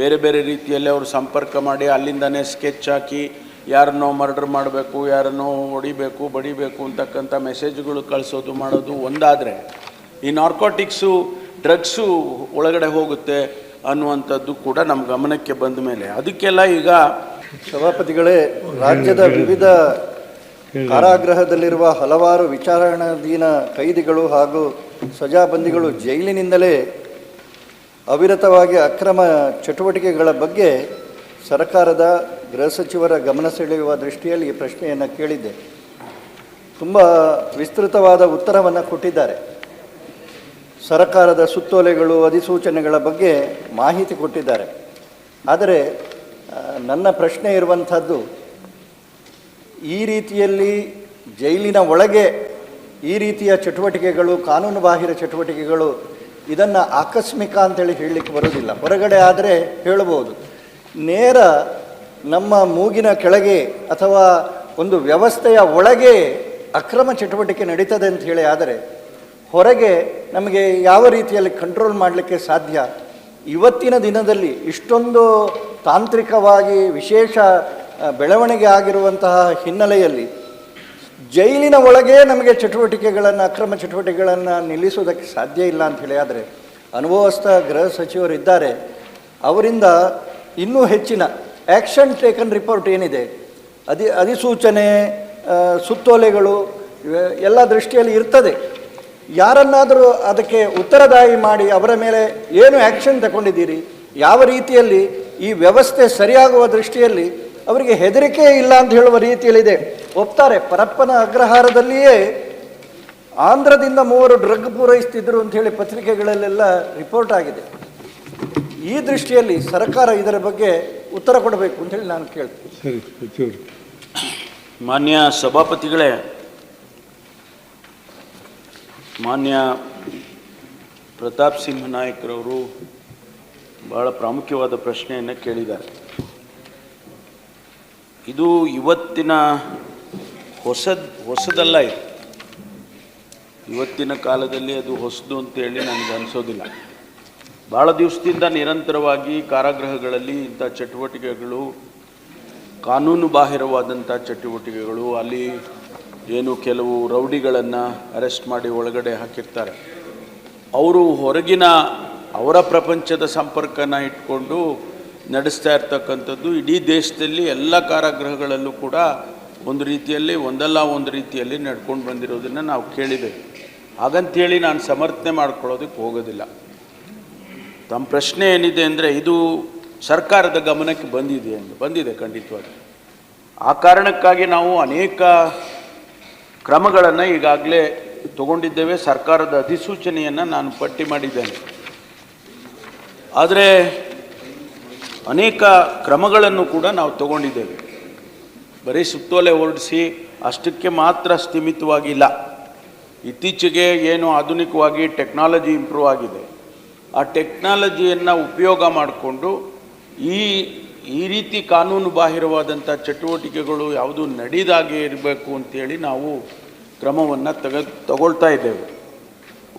ಬೇರೆ ಬೇರೆ ರೀತಿಯಲ್ಲಿ ಅವರು ಸಂಪರ್ಕ ಮಾಡಿ ಅಲ್ಲಿಂದನೇ ಸ್ಕೆಚ್ ಹಾಕಿ ಯಾರನ್ನೋ ಮರ್ಡರ್ ಮಾಡಬೇಕು, ಯಾರನ್ನೋ ಹೊಡಿಬೇಕು, ಬಡಿಬೇಕು ಅಂತಕ್ಕಂಥ ಮೆಸೇಜ್ಗಳು ಕಳಿಸೋದು ಮಾಡೋದು ಒಂದಾದರೆ ಈ ನಾರ್ಕೋಟಿಕ್ಸು, ಡ್ರಗ್ಸು ಒಳಗಡೆ ಹೋಗುತ್ತೆ ಅನ್ನುವಂಥದ್ದು ಕೂಡ ನಮ್ಮ ಗಮನಕ್ಕೆ ಬಂದ ಮೇಲೆ. ಅದಕ್ಕೆಲ್ಲ ಈಗ ಸಭಾಪತಿಗಳೇ, ರಾಜ್ಯದ ವಿವಿಧ ಕಾರಾಗೃಹದಲ್ಲಿರುವ ಹಲವಾರು ವಿಚಾರಣಾಧೀನ ಕೈದಿಗಳು ಹಾಗೂ ಸಜಾಬಂದಿಗಳು ಜೈಲಿನಿಂದಲೇ ಅವಿರತವಾಗಿ ಅಕ್ರಮ ಚಟುವಟಿಕೆಗಳ ಬಗ್ಗೆ ಸರ್ಕಾರದ ಗೃಹ ಸಚಿವರ ಗಮನ ಸೆಳೆಯುವ ದೃಷ್ಟಿಯಲ್ಲಿ ಈ ಪ್ರಶ್ನೆಯನ್ನು ಕೇಳಿದ್ದೆ. ತುಂಬ ವಿಸ್ತೃತವಾದ ಉತ್ತರವನ್ನು ಕೊಟ್ಟಿದ್ದಾರೆ. ಸರ್ಕಾರದ ಸುತ್ತೋಲೆಗಳು, ಅಧಿಸೂಚನೆಗಳ ಬಗ್ಗೆ ಮಾಹಿತಿ ಕೊಟ್ಟಿದ್ದಾರೆ. ಆದರೆ ನನ್ನ ಪ್ರಶ್ನೆ ಇರುವಂಥದ್ದು, ಈ ರೀತಿಯಲ್ಲಿ ಜೈಲಿನ ಒಳಗೆ ಈ ರೀತಿಯ ಚಟುವಟಿಕೆಗಳು ಕಾನೂನು ಬಾಹಿರ ಚಟುವಟಿಕೆಗಳು ಇದನ್ನು ಆಕಸ್ಮಿಕ ಅಂತೇಳಿ ಹೇಳಲಿಕ್ಕೆ ಬರೋದಿಲ್ಲ ಹೊರಗಡೆ ಆದರೆ ಹೇಳಬಹುದು. ನೇರ ನಮ್ಮ ಮೂಗಿನ ಕೆಳಗೆ ಅಥವಾ ಒಂದು ವ್ಯವಸ್ಥೆಯ ಒಳಗೆ ಅಕ್ರಮ ಚಟುವಟಿಕೆ ನಡೀತದೆ ಅಂತ ಹೇಳಿ ಆದರೆ, ಹೊರಗೆ ನಮಗೆ ಯಾವ ರೀತಿಯಲ್ಲಿ ಕಂಟ್ರೋಲ್ ಮಾಡಲಿಕ್ಕೆ ಸಾಧ್ಯ? ಇವತ್ತಿನ ದಿನದಲ್ಲಿ ಇಷ್ಟೊಂದು ತಾಂತ್ರಿಕವಾಗಿ ವಿಶೇಷ ಬೆಳವಣಿಗೆ ಆಗಿರುವಂತಹ ಹಿನ್ನೆಲೆಯಲ್ಲಿ ಜೈಲಿನ ಒಳಗೆ ನಮಗೆ ಚಟುವಟಿಕೆಗಳನ್ನು, ಅಕ್ರಮ ಚಟುವಟಿಕೆಗಳನ್ನು ನಿಲ್ಲಿಸೋದಕ್ಕೆ ಸಾಧ್ಯ ಇಲ್ಲ ಅಂತ ಹೇಳಿ ಆದರೆ ಅನುಭವಸ್ಥ ಗೃಹ ಸಚಿವರು ಇದ್ದಾರೆ. ಅವರಿಂದ ಇನ್ನೂ ಹೆಚ್ಚಿನ ಆ್ಯಕ್ಷನ್ ಟೇಕನ್ ರಿಪೋರ್ಟ್ ಏನಿದೆ? ಅಧಿ ಅಧಿಸೂಚನೆ ಸುತ್ತೋಲೆಗಳು ಎಲ್ಲ ದೃಷ್ಟಿಯಲ್ಲಿ ಇರ್ತದೆ. ಯಾರನ್ನಾದರೂ ಅದಕ್ಕೆ ಉತ್ತರದಾಯಿ ಮಾಡಿ ಅವರ ಮೇಲೆ ಏನು ಆ್ಯಕ್ಷನ್ ತಗೊಂಡಿದ್ದೀರಿ? ಯಾವ ರೀತಿಯಲ್ಲಿ ಈ ವ್ಯವಸ್ಥೆ ಸರಿಯಾಗುವ ದೃಷ್ಟಿಯಲ್ಲಿ ಅವರಿಗೆ ಹೆದರಿಕೆ ಇಲ್ಲ ಅಂತ ಹೇಳುವ ರೀತಿಯಲ್ಲಿದೆ. ಒಪ್ತಾರೆ ಪರಪ್ಪನ ಅಗ್ರಹಾರದಲ್ಲಿಯೇ ಆಂಧ್ರದಿಂದ ಮೂವರು ಡ್ರಗ್ ಪೂರೈಸ್ತಿದ್ರು ಅಂತ ಹೇಳಿ ಪತ್ರಿಕೆಗಳಲ್ಲೆಲ್ಲ ರಿಪೋರ್ಟ್ ಆಗಿದೆ. ಈ ದೃಷ್ಟಿಯಲ್ಲಿ ಸರ್ಕಾರ ಇದರ ಬಗ್ಗೆ ಉತ್ತರ ಕೊಡಬೇಕು ಅಂತ ಹೇಳಿ ನಾನು ಕೇಳ್ತೀನಿ. ಮಾನ್ಯ ಸಭಾಪತಿಗಳೇ ಮಾನ್ಯ ಪ್ರತಾಪ್ ಸಿಂಹ ನಾಯಕರವರು ಬಹಳ ಪ್ರಾಮುಖ್ಯವಾದ ಪ್ರಶ್ನೆಯನ್ನು ಕೇಳಿದ್ದಾರೆ. ಇದು ಇವತ್ತಿನ ಹೊಸದ್, ಹೊಸದಲ್ಲ ಇದು. ಇವತ್ತಿನ ಕಾಲದಲ್ಲಿ ಅದು ಹೊಸದು ಅಂತೇಳಿ ನನಗೆ ಅನಿಸೋದಿಲ್ಲ. ಭಾಳ ದಿವಸದಿಂದ ನಿರಂತರವಾಗಿ ಕಾರಾಗೃಹಗಳಲ್ಲಿ ಇಂಥ ಚಟುವಟಿಕೆಗಳು, ಕಾನೂನು ಬಾಹಿರವಾದಂಥ ಚಟುವಟಿಕೆಗಳು, ಅಲ್ಲಿ ಏನು ಕೆಲವು ರೌಡಿಗಳನ್ನು ಅರೆಸ್ಟ್ ಮಾಡಿ ಒಳಗಡೆ ಹಾಕಿರ್ತಾರೆ. ಅವರು ಹೊರಗಿನ ಅವರ ಪ್ರಪಂಚದ ಸಂಪರ್ಕನ ಇಟ್ಕೊಂಡು ನಡೆಸ್ತಾ ಇರ್ತಕ್ಕಂಥದ್ದು ಇಡೀ ದೇಶದಲ್ಲಿ ಎಲ್ಲ ಕಾರಾಗೃಹಗಳಲ್ಲೂ ಕೂಡ ಒಂದು ರೀತಿಯಲ್ಲಿ ಒಂದಲ್ಲ ಒಂದು ರೀತಿಯಲ್ಲಿ ನಡ್ಕೊಂಡು ಬಂದಿರೋದನ್ನು ನಾವು ಕೇಳಿದ್ದೇವೆ. ಹಾಗಂತೇಳಿ ನಾನು ಸಮರ್ಥನೆ ಮಾಡ್ಕೊಳ್ಳೋದಕ್ಕೆ ಹೋಗೋದಿಲ್ಲ. ತಮ್ಮ ಪ್ರಶ್ನೆ ಏನಿದೆ ಅಂದರೆ ಇದು ಸರ್ಕಾರದ ಗಮನಕ್ಕೆ ಬಂದಿದೆ ಎಂದು ಬಂದಿದೆ ಖಂಡಿತವಾಗಿ. ಆ ಕಾರಣಕ್ಕಾಗಿ ನಾವು ಅನೇಕ ಕ್ರಮಗಳನ್ನು ಈಗಾಗಲೇ ತಗೊಂಡಿದ್ದೇವೆ, ಸರ್ಕಾರದ ಅಧಿಸೂಚನೆಯನ್ನು ನಾನು ಪಟ್ಟಿ ಮಾಡಿದ್ದೇನೆ. ಆದರೆ ಅನೇಕ ಕ್ರಮಗಳನ್ನು ಕೂಡ ನಾವು ತಗೊಂಡಿದ್ದೇವೆ. ಬರೀ ಸುತ್ತೋಲೆ ಹೊರಡಿಸಿ ಅಷ್ಟಕ್ಕೆ ಮಾತ್ರ ಸ್ಥಿಮಿತವಾಗಿಲ್ಲ. ಇತ್ತೀಚೆಗೆ ಏನು ಆಧುನಿಕವಾಗಿ ಟೆಕ್ನಾಲಜಿ ಇಂಪ್ರೂವ್ ಆಗಿದೆ. ಆ ಟೆಕ್ನಾಲಜಿಯನ್ನು ಉಪಯೋಗ ಮಾಡಿಕೊಂಡು ಈ ಈ ರೀತಿ ಕಾನೂನು ಬಾಹಿರವಾದಂಥ ಚಟುವಟಿಕೆಗಳು ಯಾವುದು ನಡೀದಾಗೆ ಇರಬೇಕು ಅಂತೇಳಿ ನಾವು ಕ್ರಮವನ್ನು ತೆಗೆ, ತಗೊಳ್ತಾ ಇದ್ದೇವೆ.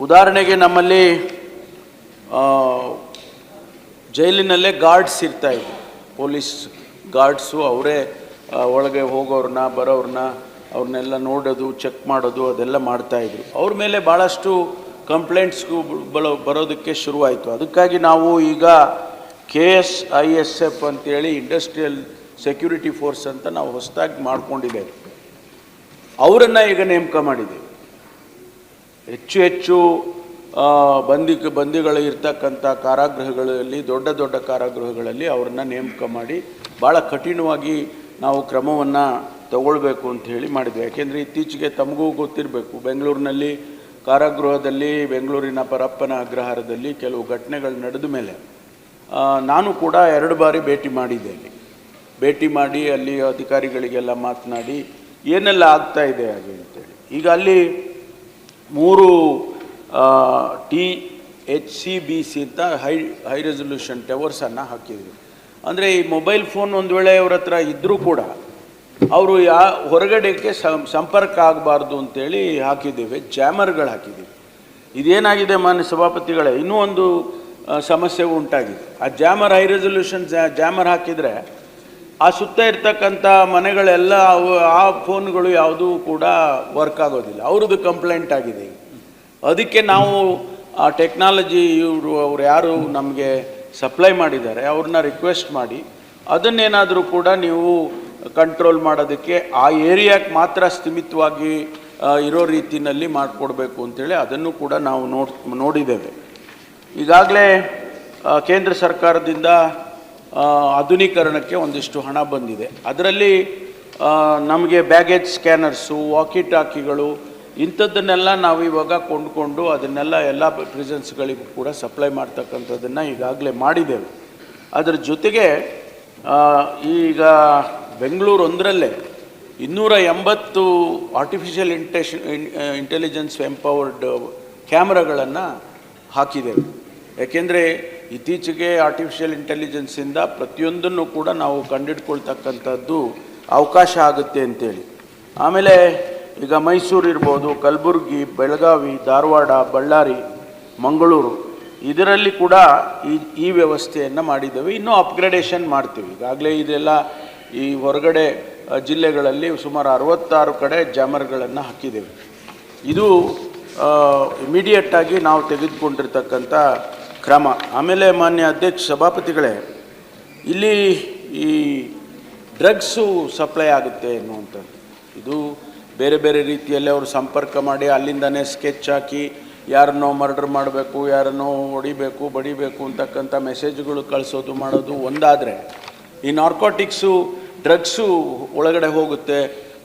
ಉದಾಹರಣೆಗೆ ನಮ್ಮಲ್ಲಿ ಜೈಲಿನಲ್ಲೇ ಗಾರ್ಡ್ಸ್ ಇರ್ತಾಯಿದ್ರು ಪೊಲೀಸ್ ಗಾರ್ಡ್ಸು ಅವರೇ ಒಳಗೆ ಹೋಗೋರನ್ನ ಬರೋರನ್ನ ಅವ್ರನ್ನೆಲ್ಲ ನೋಡೋದು, ಚೆಕ್ ಮಾಡೋದು, ಅದೆಲ್ಲ ಮಾಡ್ತಾಯಿದ್ರು ಅವ್ರ ಮೇಲೆ ಭಾಳಷ್ಟು ಕಂಪ್ಲೇಂಟ್ಸ್ಗೂ ಬರೋ, ಬರೋದಕ್ಕೆ ಶುರುವಾಯಿತು. ಅದಕ್ಕಾಗಿ ನಾವು ಈಗ K S I S F ಅಂತೇಳಿ ಇಂಡಸ್ಟ್ರಿಯಲ್ ಸೆಕ್ಯೂರಿಟಿ ಫೋರ್ಸ್ ಅಂತ ನಾವು ಹೊಸದಾಗಿ ಮಾಡ್ಕೊಂಡಿದ್ದೇವೆ ಅವರನ್ನು ಈಗ ನೇಮಕ ಮಾಡಿದ್ದೇವೆ ಹೆಚ್ಚು ಹೆಚ್ಚು ಬಂದಿ, ಬಂದಿಗಳು ಇರ್ತಕ್ಕಂಥ ಕಾರಾಗೃಹಗಳಲ್ಲಿ, ದೊಡ್ಡ ದೊಡ್ಡ ಕಾರಾಗೃಹಗಳಲ್ಲಿ ಅವ್ರನ್ನ ನೇಮಕ ಮಾಡಿ ಭಾಳ ಕಠಿಣವಾಗಿ ನಾವು ಕ್ರಮವನ್ನು ತಗೊಳ್ಬೇಕು ಅಂತ ಹೇಳಿ ಮಾಡಿದ್ವಿ. ಯಾಕೆಂದರೆ ಇತ್ತೀಚೆಗೆ ತಮಗೂ ಗೊತ್ತಿರಬೇಕು, ಬೆಂಗಳೂರಿನಲ್ಲಿ ಕಾರಾಗೃಹದಲ್ಲಿ, ಬೆಂಗಳೂರಿನ ಪರಪ್ಪನ ಅಗ್ರಹಾರದಲ್ಲಿ ಕೆಲವು ಘಟನೆಗಳು ನಡೆದ ಮೇಲೆ ನಾನು ಕೂಡ ಎರಡು ಬಾರಿ ಭೇಟಿ ಮಾಡಿದ್ದೇನೆ ಭೇಟಿ ಮಾಡಿ ಅಲ್ಲಿ ಅಧಿಕಾರಿಗಳಿಗೆಲ್ಲ ಮಾತನಾಡಿ, ಏನೆಲ್ಲ ಆಗ್ತಾ ಇದೆ ಹಾಗೆ ಅಂತೇಳಿ. ಈಗ ಅಲ್ಲಿ ಮೂರು T H C B C ಅಂತ ಹೈ ಹೈ ರೆಸೊಲ್ಯೂಷನ್ ಟವರ್ಸನ್ನು ಹಾಕಿದ್ವಿ. ಅಂದರೆ ಈ ಮೊಬೈಲ್ ಫೋನ್ ಒಂದು ವೇಳೆ ಅವ್ರ ಹತ್ರ ಇದ್ದರೂ ಕೂಡ ಅವರು ಯಾ ಹೊರಗಡೆಗೆ ಸಂಪರ್ಕ ಆಗಬಾರ್ದು ಅಂತೇಳಿ ಹಾಕಿದ್ದೇವೆ ಜ್ಯಾಮರ್ಗಳು ಹಾಕಿದ್ದೀವಿ. ಇದೇನಾಗಿದೆ ಮಾನ್ಯ ಸಭಾಪತಿಗಳೇ, ಇನ್ನೂ ಒಂದು ಸಮಸ್ಯೆ ಉಂಟಾಗಿದೆ. ಆ ಜಾಮರ್ ಹೈ ರೆಸೊಲ್ಯೂಷನ್ ಜ್ಯಾಮರ್ ಹಾಕಿದರೆ ಆ ಸುತ್ತ ಇರ್ತಕ್ಕಂಥ ಮನೆಗಳೆಲ್ಲ ಆ ಫೋನ್ಗಳು ಯಾವುದೂ ಕೂಡ ವರ್ಕ್ ಆಗೋದಿಲ್ಲ. ಅವ್ರದ್ದು ಕಂಪ್ಲೇಂಟ್ ಆಗಿದೆ ಅದಕ್ಕೆ ನಾವು ಆ ಟೆಕ್ನಾಲಜಿ ಇವರು, ಅವ್ರು ಯಾರು ನಮಗೆ ಸಪ್ಲೈ ಮಾಡಿದ್ದಾರೆ, ಅವ್ರನ್ನ ರಿಕ್ವೆಸ್ಟ್ ಮಾಡಿ, ಅದನ್ನೇನಾದರೂ ಕೂಡ ನೀವು ಕಂಟ್ರೋಲ್ ಮಾಡೋದಕ್ಕೆ ಆ ಏರಿಯಾಕ್ಕೆ ಮಾತ್ರ ಸ್ಥಿಮಿತವಾಗಿ ಇರೋ ರೀತಿಯಲ್ಲಿ ಮಾಡಿಕೊಡ್ಬೇಕು ಅಂತೇಳಿ ಅದನ್ನು ಕೂಡ ನಾವು ನೋಡ್, ನೋಡಿದ್ದೇವೆ. ಈಗಾಗಲೇ ಕೇಂದ್ರ ಸರ್ಕಾರದಿಂದ ಆಧುನೀಕರಣಕ್ಕೆ ಒಂದಿಷ್ಟು ಹಣ ಬಂದಿದೆ. ಅದರಲ್ಲಿ ನಮಗೆ ಬ್ಯಾಗೇಜ್ ಸ್ಕ್ಯಾನರ್ಸು ವಾಕಿ ಟಾಕಿಗಳು ಇಂಥದ್ದನ್ನೆಲ್ಲ ನಾವು ಇವಾಗ ಕೊಂಡುಕೊಂಡು ಅದನ್ನೆಲ್ಲ ಎಲ್ಲ ಪ್ರಿಸನ್ಸ್ಗಳಿಗೂ ಕೂಡ ಸಪ್ಲೈ ಮಾಡ್ತಕ್ಕಂಥದ್ದನ್ನು ಈಗಾಗಲೇ ಮಾಡಿದ್ದೇವೆ. ಅದರ ಜೊತೆಗೆ ಈಗ ಬೆಂಗಳೂರು ಒಂದರಲ್ಲೇ ಇನ್ನೂರ ಎಂಬತ್ತು ಆರ್ಟಿಫಿಷಿಯಲ್ ಇಂಟೆಷನ್ ಇಂಟೆಲಿಜೆನ್ಸ್ ಎಂಪವರ್ಡ್ ಕ್ಯಾಮ್ರಾಗಳನ್ನು ಹಾಕಿದ್ದೇವೆ. ಯಾಕೆಂದರೆ ಇತ್ತೀಚೆಗೆ ಆರ್ಟಿಫಿಷಿಯಲ್ ಇಂಟೆಲಿಜೆನ್ಸಿಂದ ಪ್ರತಿಯೊಂದನ್ನು ಕೂಡ ನಾವು ಕಂಡಿಡ್ಕೊಳ್ತಕ್ಕಂಥದ್ದು ಅವಕಾಶ ಆಗುತ್ತೆ ಅಂತೇಳಿ. ಆಮೇಲೆ ಈಗ ಮೈಸೂರು ಇರ್ಬೋದು, ಕಲಬುರಗಿ, ಬೆಳಗಾವಿ, ಧಾರವಾಡ, ಬಳ್ಳಾರಿ, ಮಂಗಳೂರು, ಇದರಲ್ಲಿ ಕೂಡ ಈ ಈ ವ್ಯವಸ್ಥೆಯನ್ನು ಮಾಡಿದ್ದೇವೆ. ಇನ್ನೂ ಅಪ್ಗ್ರೇಡೇಷನ್ ಮಾಡ್ತೀವಿ. ಈಗಾಗಲೇ ಇದೆಲ್ಲ ಈ ಹೊರಗಡೆ ಜಿಲ್ಲೆಗಳಲ್ಲಿ ಸುಮಾರು ಅರವತ್ತಾರು ಕಡೆ ಜಾಮರ್ಗಳನ್ನು ಹಾಕಿದ್ದೇವೆ. ಇದು ಇಮಿಡಿಯೇಟಾಗಿ ನಾವು ತೆಗೆದುಕೊಂಡಿರ್ತಕ್ಕಂಥ ಕ್ರಮ. ಆಮೇಲೆ ಮಾನ್ಯ ಅಧ್ಯಕ್ಷ ಸಭಾಪತಿಗಳೇ, ಇಲ್ಲಿ ಈ ಡ್ರಗ್ಸು ಸಪ್ಲೈ ಆಗುತ್ತೆ ಅನ್ನುವಂಥದ್ದು ಇದು ಬೇರೆ ಬೇರೆ ರೀತಿಯಲ್ಲಿ ಅವರು ಸಂಪರ್ಕ ಮಾಡಿ ಅಲ್ಲಿಂದನೇ ಸ್ಕೆಚ್ ಹಾಕಿ ಯಾರನ್ನೋ ಮರ್ಡರ್ ಮಾಡಬೇಕು, ಯಾರನ್ನೋ ಹೊಡಿಬೇಕು, ಬಡಿಬೇಕು ಅಂತಕ್ಕಂಥ ಮೆಸೇಜ್ಗಳು ಕಳಿಸೋದು ಮಾಡೋದು ಒಂದಾದರೆ ಈ ನಾರ್ಕೋಟಿಕ್ಸು, ಡ್ರಗ್ಸು ಒಳಗಡೆ ಹೋಗುತ್ತೆ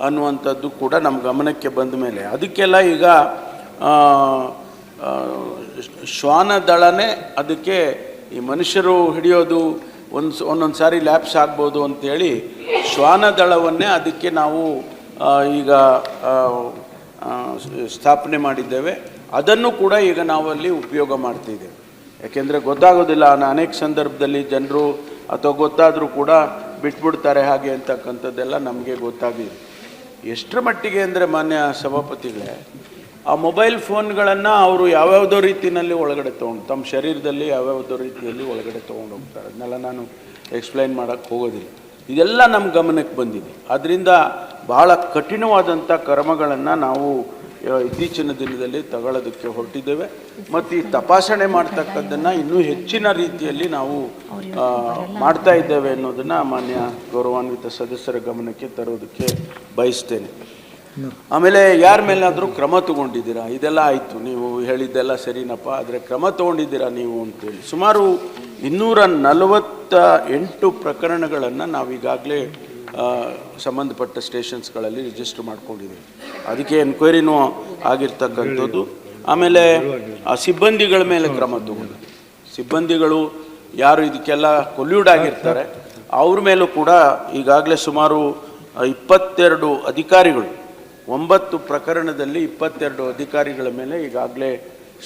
ಅನ್ನುವಂಥದ್ದು ಕೂಡ ನಮ್ಮ ಗಮನಕ್ಕೆ ಬಂದ ಮೇಲೆ. ಅದಕ್ಕೆಲ್ಲ ಈಗ ಶ್ವಾನ ದಳನೇ ಅದಕ್ಕೆ ಈ ಮನುಷ್ಯರು ಹಿಡಿಯೋದು ಒಂದು ಒಂದೊಂದು ಸಾರಿ ಲ್ಯಾಪ್ಸ್ ಆಗ್ಬೋದು ಅಂತೇಳಿ ಶ್ವಾನ ದಳವನ್ನೇ ಅದಕ್ಕೆ ನಾವು ಈಗ ಸ್ಥಾಪನೆ ಮಾಡಿದ್ದೇವೆ. ಅದನ್ನು ಕೂಡ ಈಗ ನಾವಲ್ಲಿ ಉಪಯೋಗ ಮಾಡ್ತಿದ್ದೇವೆ. ಯಾಕೆಂದರೆ ಗೊತ್ತಾಗೋದಿಲ್ಲ ಅನೇಕ ಸಂದರ್ಭದಲ್ಲಿ ಜನರು ಅಥವಾ ಗೊತ್ತಾದರೂ ಕೂಡ ಬಿಟ್ಬಿಡ್ತಾರೆ ಹಾಗೆ ಅಂತಕ್ಕಂಥದ್ದೆಲ್ಲ ನಮಗೆ ಗೊತ್ತಾಗಿದೆ. ಎಷ್ಟರ ಮಟ್ಟಿಗೆ ಅಂದರೆ ಮಾನ್ಯ ಸಭಾಪತಿಗಳೇ, ಆ ಮೊಬೈಲ್ ಫೋನ್ಗಳನ್ನು ಅವರು ಯಾವ್ಯಾವುದೋ ರೀತಿಯಲ್ಲಿ ಒಳಗಡೆ ತೊಗೊಂಡು, ತಮ್ಮ ಶರೀರದಲ್ಲಿ ಯಾವ್ಯಾವುದೋ ರೀತಿಯಲ್ಲಿ ಒಳಗಡೆ ತೊಗೊಂಡು ಹೋಗ್ತಾರೆ. ಅದನ್ನೆಲ್ಲ ನಾನು ಎಕ್ಸ್ಪ್ಲೈನ್ ಮಾಡೋಕ್ಕೆ ಹೋಗೋದಿಲ್ಲ. ಇದೆಲ್ಲ ನಮ್ಮ ಗಮನಕ್ಕೆ ಬಂದಿದೆ. ಅದರಿಂದ ಬಹಳ ಕಠಿಣವಾದಂಥ ಕರ್ಮಗಳನ್ನು ನಾವು ಇತ್ತೀಚಿನ ದಿನದಲ್ಲಿ ತಗೊಳ್ಳೋದಕ್ಕೆ ಹೊರಟಿದ್ದೇವೆ. ಮತ್ತು ಈ ತಪಾಸಣೆ ಮಾಡ್ತಕ್ಕದ್ದನ್ನು ಇನ್ನೂ ಹೆಚ್ಚಿನ ರೀತಿಯಲ್ಲಿ ನಾವು ಮಾಡ್ತಾ ಇದ್ದೇವೆ ಅನ್ನೋದನ್ನು ಮಾನ್ಯ ಗೌರವಾನ್ವಿತ ಸದಸ್ಯರ ಗಮನಕ್ಕೆ ತರೋದಕ್ಕೆ ಬಯಸ್ತೇನೆ. ಆಮೇಲೆ ಯಾರ ಮೇಲಾದರೂ ಕ್ರಮ ತಗೊಂಡಿದ್ದೀರಾ? ಇದೆಲ್ಲ ಆಯಿತು, ನೀವು ಹೇಳಿದ್ದೆಲ್ಲ ಸರಿನಪ್ಪ, ಆದರೆ ಕ್ರಮ ತಗೊಂಡಿದ್ದೀರಾ ನೀವು ಅಂತೇಳಿ. ಸುಮಾರು ಇನ್ನೂರ ನಲವತ್ತ ಎಂಟು ಪ್ರಕರಣಗಳನ್ನು ನಾವೀಗಾಗಲೇ ಈಗಾಗಲೇ ಸಂಬಂಧಪಟ್ಟ ಸ್ಟೇಷನ್ಸ್ಗಳಲ್ಲಿ ರಿಜಿಸ್ಟರ್ ಮಾಡ್ಕೊಂಡಿದ್ದೀವಿ. ಅದಕ್ಕೆ ಎನ್ಕ್ವೈರಿನೂ ಆಗಿರ್ತಕ್ಕಂಥದ್ದು. ಆಮೇಲೆ, ಆ ಸಿಬ್ಬಂದಿಗಳ ಮೇಲೆ ಕ್ರಮ ತಗೊಂಡು ಸಿಬ್ಬಂದಿಗಳು ಯಾರು ಇದಕ್ಕೆಲ್ಲ ಕೊಲ್ಯೂಡ್ ಆಗಿರ್ತಾರೆ, ಅವ್ರ ಮೇಲೂ ಕೂಡ ಈಗಾಗಲೇ ಸುಮಾರು ಇಪ್ಪತ್ತೆರಡು ಅಧಿಕಾರಿಗಳು, ಒಂಬತ್ತು ಪ್ರಕರಣದಲ್ಲಿ ಇಪ್ಪತ್ತೆರಡು ಅಧಿಕಾರಿಗಳ ಮೇಲೆ ಈಗಾಗಲೇ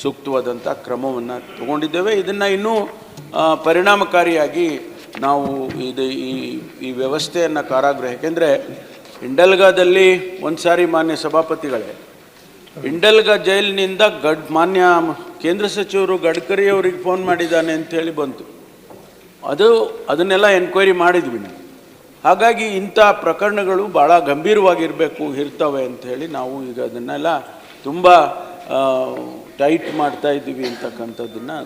ಸೂಕ್ತವಾದಂಥ ಕ್ರಮವನ್ನು ತಗೊಂಡಿದ್ದೇವೆ. ಇದನ್ನು ಇನ್ನೂ ಪರಿಣಾಮಕಾರಿಯಾಗಿ ನಾವು ಇದು ಈ ಈ ವ್ಯವಸ್ಥೆಯನ್ನು ಕಾರಾಗೃಹ ಯಾಕೆಂದರೆ ಇಂಡಲ್ಗಾದಲ್ಲಿ ಒಂದು ಸಾರಿ ಮಾನ್ಯ ಸಭಾಪತಿಗಳೇ ಇಂಡಲ್ಗಾ ಜೈಲಿನಿಂದ ಗಡ್, ಮಾನ್ಯ ಕೇಂದ್ರ ಸಚಿವರು ಗಡ್ಕರಿ ಅವರಿಗೆ ಫೋನ್ ಮಾಡಿದ್ದಾನೆ ಅಂತೇಳಿ ಬಂತು. ಅದು, ಅದನ್ನೆಲ್ಲ ಎನ್ಕ್ವೈರಿ ಮಾಡಿದ್ವಿ ನಾವು. ಹಾಗಾಗಿ ಇಂಥ ಪ್ರಕರಣಗಳು ಭಾಳ ಗಂಭೀರವಾಗಿರಬೇಕು, ಇರ್ತವೆ ಅಂಥೇಳಿ ನಾವು ಈಗ ಅದನ್ನೆಲ್ಲ ತುಂಬ ಟೈಟ್ ಮಾಡ್ತಾ ಇದ್ದೀವಿ ಅಂತಕ್ಕಂಥದ್ದನ್ನು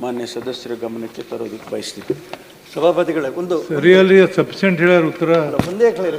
ಮಾನ್ಯ ಸದಸ್ಯರ ಗಮನಕ್ಕೆ ತರೋದಕ್ಕೆ ಬಯಸ್ತೀವಿ ಸಭಾಪತಿಗಳೇ ಒಂದು ಸರಿಯಲ್ಲಿ ಸಫಿಷಿಯಂಟ್ ಹೇಳೋರು ಉತ್ತರ. ಮುಂದೆ ಕ್ಲಿಯರ್